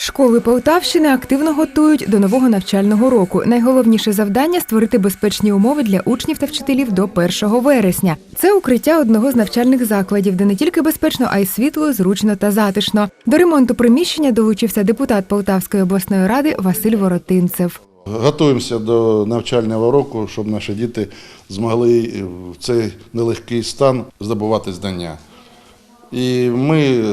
Школи Полтавщини активно готують до нового навчального року. Найголовніше завдання створити безпечні умови для учнів та вчителів до 1 вересня. Це укриття одного з навчальних закладів, де не тільки безпечно, а й світло, зручно та затишно. До ремонту приміщення долучився депутат Полтавської обласної ради Василь Воротинцев. Готуємося до навчального року, щоб наші діти змогли в цей нелегкий стан здобувати знання. І ми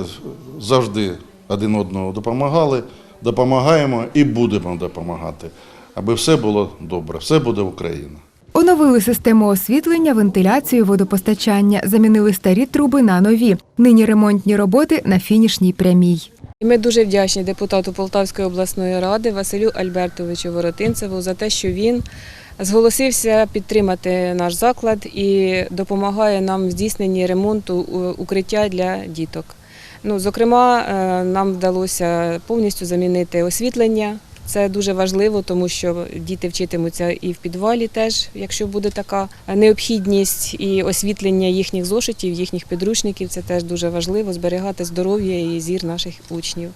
завжди один одному допомагали, допомагаємо і будемо допомагати, аби все було добре, все буде Україна. Оновили систему освітлення, вентиляцію, водопостачання, замінили старі труби на нові. Нині ремонтні роботи на фінішній прямій. Ми дуже вдячні депутату Полтавської обласної ради Василю Альбертовичу Воротинцеву за те, що він зголосився підтримати наш заклад і допомагає нам в здійсненні ремонту е, укриття для діток. Ну, зокрема, е, нам вдалося повністю замінити освітлення. Це дуже важливо, тому що діти вчитимуться і в підвалі теж, якщо буде така необхідність, і освітлення їхніх зошитів, їхніх підручників. Це теж дуже важливо зберігати здоров'я і зір наших учнів.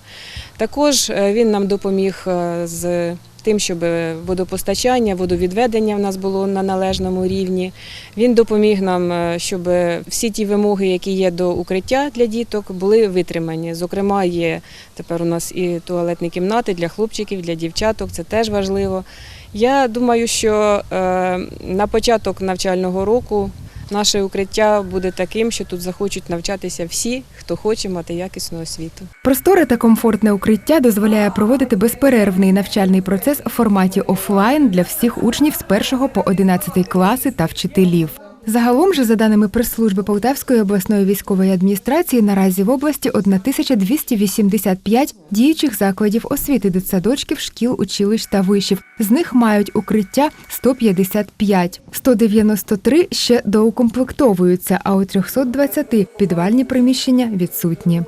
Також е, він нам допоміг е, з тим, щоб водопостачання, водовідведення в нас було на належному рівні. Він допоміг нам, е, щоб всі ті вимоги, які є до укриття для діток, були витримані. Зокрема, є тепер у нас і туалетні кімнати для хлопчиків, для дівчаток. Це теж важливо. Я думаю, що е, на початок навчального року наше укриття буде таким, що тут захочуть навчатися всі, хто хоче мати якісну освіту. Просторе та комфортне укриття дозволяє проводити безперервний навчальний процес у форматі офлайн для всіх учнів з 1 по 11 класи та вчителів. Загалом же, за даними прес-служби Полтавської обласної військової адміністрації, наразі в області 1285 діючих закладів освіти, дитсадочків, шкіл, училищ та вишів. З них мають укриття 155. 193 ще доукомплектовуються, а у 320 підвальні приміщення відсутні.